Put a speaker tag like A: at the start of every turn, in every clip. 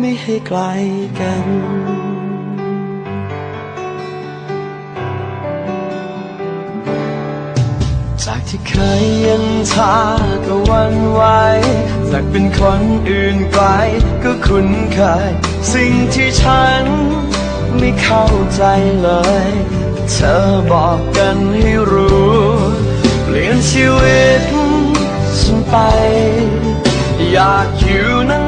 A: ไม่ให้ไกลกัน จากที่เคยย็นชาก็วันไหวจากเป็นคนอื่นไกลก็คุ้นเคย สิ่งที่ฉันไม่เข้าใจเลย เธอบอกกันให้รู้ เปลี่ยนชีวิตฉันไป อยากอยู่น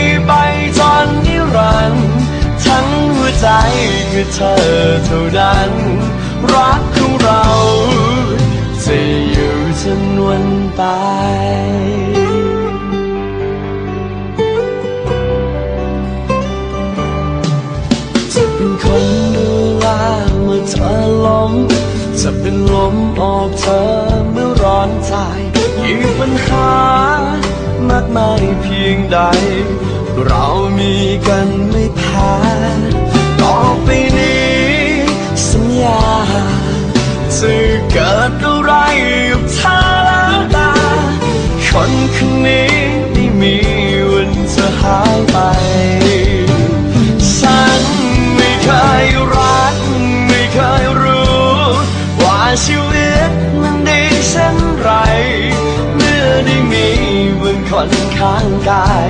A: ไปจนนิรันดร์ทั้งหัวใจคือเธอเท่านั้น รักของเราจะอยู่จนวันตายจะเป็นคนดูแลเมื่อเธอล้มจะเป็นลมออกเธอเมื่อร้อนใจยิ่งปัญหามากมายเพียงใด เรามีกันไม่แพ้ต่อไปนี้สัญญาจะเกิดอะไรกับเธอแล้วตาคนคนนี้ไม่มีวันจะหายไป ฉันไม่เคยรัก ไม่เคยรู้ ว่าชีวิตมันดีเช่นไร เมื่อได้มีมึงคนข้างกาย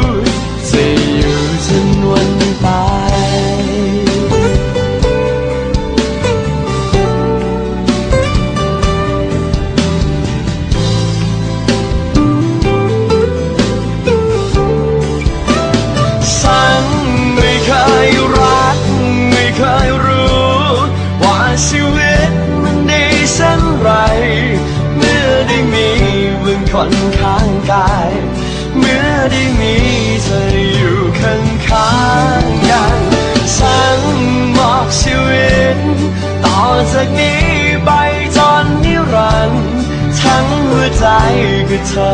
A: เมื่อได้มีเธออยู่ข้างข้างๆกันฉันมอบชีวิต ต่อจากนี้ไปจนนิรันดร์ทั้งหัวใจคือเธอ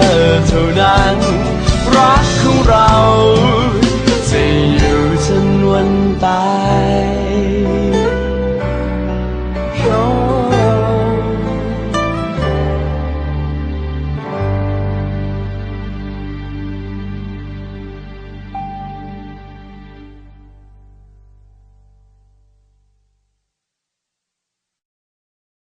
A: เท่านั้น รักของเรา